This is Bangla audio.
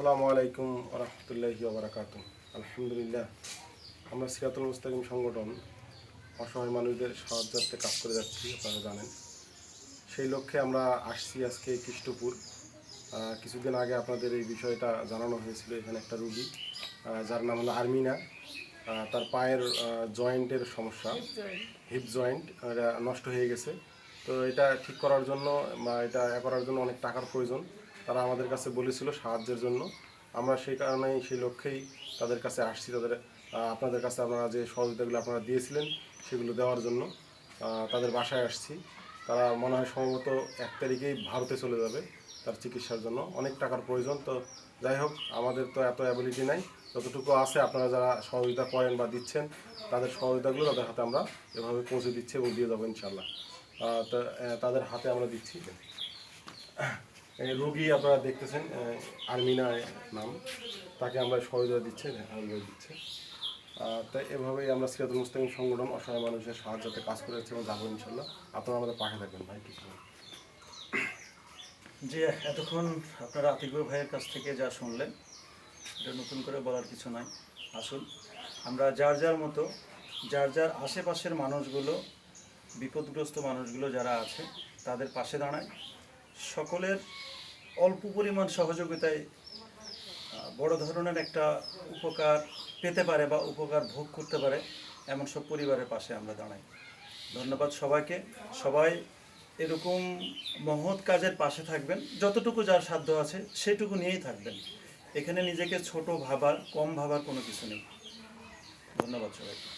আসসালামু আলাইকুম রহমতুল্লাহি ওবরাকাত আলহামদুলিল্লাহ আমরা সিরাতুল মুস্তাকিম সংগঠন অসহায় মানুষদের সাহায্যার্থে কাজ করে যাচ্ছি আপনারা জানেন। সেই লক্ষ্যে আমরা আসছি আজকে কৃষ্টপুর। কিছুদিন আগে আপনাদের এই বিষয়টা জানানো হয়েছিল এখানে একটা রুগী যার নাম হলো আর্মিনা। তার পায়ের জয়েন্টের সমস্যা। Hip joint. এটা নষ্ট হয়ে গেছে। তো এটা ঠিক করার জন্য বা এটা করার জন্য অনেক টাকার প্রয়োজন। তারা আমাদের কাছে বলেছিল সাহায্যের জন্য। আমরা সেই কারণেই সেই লক্ষ্যেই তাদের কাছে আসছি, তাদের আপনাদের কাছে আপনারা যে সহযোগিতাগুলো আপনারা দিয়েছিলেন সেগুলো দেওয়ার জন্য তাদের বাসায় আসছি। তারা মনে হয় সম্ভবত এক তারিখেই ভারতে চলে যাবে তার চিকিৎসার জন্য। অনেক টাকার প্রয়োজন, তো যাই হোক, আমাদের তো এত অ্যাবিলিটি নাই। যতটুকু আছে আপনারা যারা সহযোগিতা করেন বা দিচ্ছেন, তাদের সহযোগিতাগুলো তাদের হাতে আমরা এভাবে পৌঁছে দিচ্ছি এবং দিয়ে যাব ইনশাল্লাহ তাদের হাতে আমরা দিচ্ছি। রোগী আপনারা দেখতেছেন আহ, আর্মিনা নাম। তাকে আমরা সহযোগিতা দিচ্ছি সহযোগিতা দিচ্ছে। তাই এভাবেই আমরা সিরাতুল মুস্তাকিম সংগঠন অসহায় মানুষের সাহায্যতে কাজ করে যাচ্ছি এবং যাব ইনশাল্লাহ। আপনারা আমাদের পাশে থাকবেন ভাই কিছু যে এতক্ষণ আপনারা আতিকুর ভাইয়ের কাছ থেকে যা শুনলেন এটা নতুন করে বলার কিছু নাই। আসুন আমরা যার যার মতো যার যার আশেপাশের মানুষগুলো বিপদগ্রস্ত মানুষগুলো যারা আছে তাদের পাশে দাঁড়ায় সকলের অল্প পরিমাণ সহযোগিতায় বড় ধরনের একটা উপকার পেতে পারে বা উপকার ভোগ করতে পারে এমন সব পরিবারের পাশে আমরা দাঁড়াই। ধন্যবাদ সবাইকে। সবাই এরকম মহৎ কাজের পাশে থাকবেন, যতটুকু যার সাধ্য আছে সেটুকু নিয়েই থাকবেন। এখানে নিজেকে ছোট ভাবার, কম ভাবার কোনো কিছু নেই। ধন্যবাদ সবাইকে।